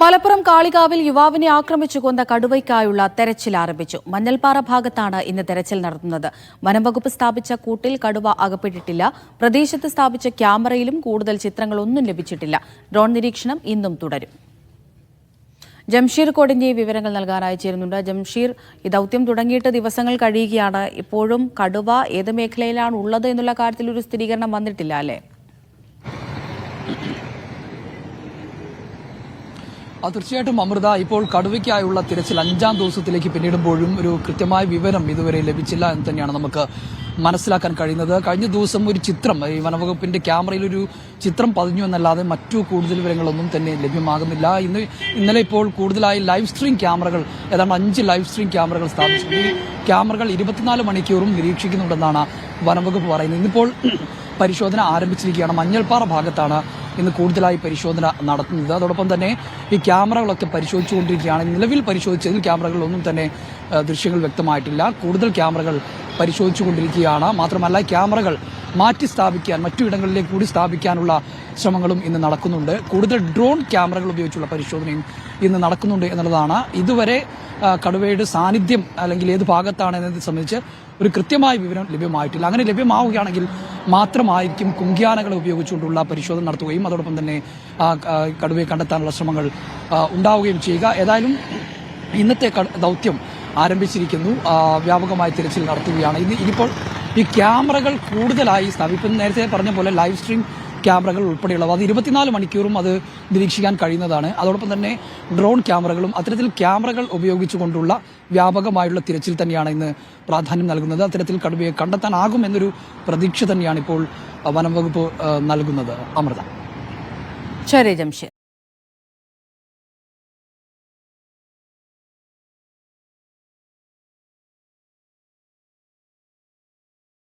മലപ്പുറം കാളികാവിൽ യുവാവിനെ ആക്രമിച്ചു കൊന്ന കടുവയ്ക്കായുള്ള തെരച്ചിൽ ആരംഭിച്ചു. മഞ്ഞൾപ്പാറ ഭാഗത്താണ് ഇന്ന് തെരച്ചിൽ നടത്തുന്നത്. വനംവകുപ്പ് സ്ഥാപിച്ച കൂട്ടിൽ കടുവ അകപ്പെട്ടിട്ടില്ല. പ്രദേശത്ത് സ്ഥാപിച്ച ക്യാമറയിലും കൂടുതൽ ചിത്രങ്ങളൊന്നും ലഭിച്ചിട്ടില്ല. ഡ്രോൺ നിരീക്ഷണം ഇന്നും തുടരും. ജംഷീർ കോടിന്റെ വിവരങ്ങൾ നൽകാൻ അയച്ചിരുന്നുണ്ട് ജംഷീർ ഈ ദൗത്യം തുടങ്ങിയിട്ട് ദിവസങ്ങൾ കഴിയുകയാണ്. ഇപ്പോഴും കടുവ ഏത് മേഖലയിലാണ് ഉള്ളത് എന്നുള്ള കാര്യത്തിൽ ഒരു സ്ഥിരീകരണം വന്നിട്ടില്ല അല്ലേ? ആ തീർച്ചയായിട്ടും അമൃത ഇപ്പോൾ കടുവയ്ക്കായുള്ള തിരച്ചിൽ അഞ്ചാം ദിവസത്തിലേക്ക് പിന്നിടുമ്പോഴും ഒരു കൃത്യമായ വിവരം ഇതുവരെ ലഭിച്ചില്ല എന്ന് തന്നെയാണ് നമുക്ക് മനസ്സിലാക്കാൻ കഴിയുന്നത്. കഴിഞ്ഞ ദിവസം ഒരു ചിത്രം ഈ വനവകുപ്പിന്റെ ക്യാമറയിൽ ഒരു ചിത്രം പതിഞ്ഞു എന്നല്ലാതെ മറ്റു കൂടുതൽ വിവരങ്ങളൊന്നും തന്നെ ലഭ്യമാകുന്നില്ല. ഇന്ന് ഇന്നലെ ഇപ്പോൾ കൂടുതലായി ലൈവ് സ്ട്രീം ക്യാമറകൾ ഏതാണ്ട് അഞ്ച് ലൈവ് സ്ട്രീം ക്യാമറകൾ സ്ഥാപിച്ചു. ഈ ക്യാമറകൾ ഇരുപത്തിനാല് മണിക്കൂറും നിരീക്ഷിക്കുന്നുണ്ടെന്നാണ് വനംവകുപ്പ് പറയുന്നത്. ഇന്നിപ്പോൾ പരിശോധന ആരംഭിച്ചിരിക്കുകയാണ്. മഞ്ഞൾപ്പാറ ഭാഗത്താണ് ഇന്ന് കൂടുതലായി പരിശോധന നടത്തുന്നത്. അതോടൊപ്പം തന്നെ ഈ ക്യാമറകളൊക്കെ പരിശോധിച്ചുകൊണ്ടിരിക്കുകയാണ്. നിലവിൽ പരിശോധിച്ചതിൽ ക്യാമറകളിലൊന്നും തന്നെ ദൃശ്യങ്ങൾ വ്യക്തമായിട്ടില്ല. കൂടുതൽ ക്യാമറകൾ പരിശോധിച്ചുകൊണ്ടിരിക്കുകയാണ്. മാത്രമല്ല ക്യാമറകൾ മാറ്റി സ്ഥാപിക്കാൻ മറ്റു ഇടങ്ങളിലേക്ക് കൂടി സ്ഥാപിക്കാനുള്ള ശ്രമങ്ങളും ഇന്ന് നടക്കുന്നുണ്ട്. കൂടുതൽ ഡ്രോൺ ക്യാമറകൾ ഉപയോഗിച്ചുള്ള പരിശോധനയും ഇന്ന് നടക്കുന്നുണ്ട് എന്നുള്ളതാണ്. ഇതുവരെ കടുവയുടെ സാന്നിധ്യം അല്ലെങ്കിൽ ഏത് ഭാഗത്താണ് എന്നതിനെ സംബന്ധിച്ച് ഒരു കൃത്യമായ വിവരം ലഭ്യമായിട്ടില്ല. അങ്ങനെ ലഭ്യമാവുകയാണെങ്കിൽ മാത്രമായിരിക്കും കുങ്കിയാനകളെ ഉപയോഗിച്ചുകൊണ്ടുള്ള പരിശോധന നടത്തുകയും അതോടൊപ്പം തന്നെ കടുവയെ കണ്ടെത്താനുള്ള ശ്രമങ്ങൾ ഉണ്ടാവുകയും ചെയ്യുക. ഏതായാലും ഇന്നത്തെ ദൗത്യം ആരംഭിച്ചിരിക്കുന്നു. വ്യാപകമായി തിരച്ചിൽ നടത്തുകയാണ്. ഇന്ന് ഇനിയിപ്പോൾ ഈ ക്യാമറകൾ കൂടുതലായി സ്ഥാപിക്കും നേരത്തെ പറഞ്ഞ പോലെ ലൈവ് സ്ട്രീം ക്യാമറകൾ ഉൾപ്പെടെയുള്ളവ അത് ഇരുപത്തിനാല് മണിക്കൂറും അത് നിരീക്ഷിക്കാൻ കഴിയുന്നതാണ്. അതോടൊപ്പം തന്നെ ഡ്രോൺ ക്യാമറകളും അത്തരത്തിൽ ക്യാമറകൾ ഉപയോഗിച്ചുകൊണ്ടുള്ള വ്യാപകമായുള്ള തിരച്ചിൽ തന്നെയാണ് ഇന്ന് പ്രാധാന്യം നൽകുന്നത്. അത്തരത്തിൽ കടുവയെ കണ്ടെത്താനാകും എന്നൊരു പ്രതീക്ഷ തന്നെയാണ് ഇപ്പോൾ വനം വകുപ്പ് നൽകുന്നത്. അമൃത. ശരി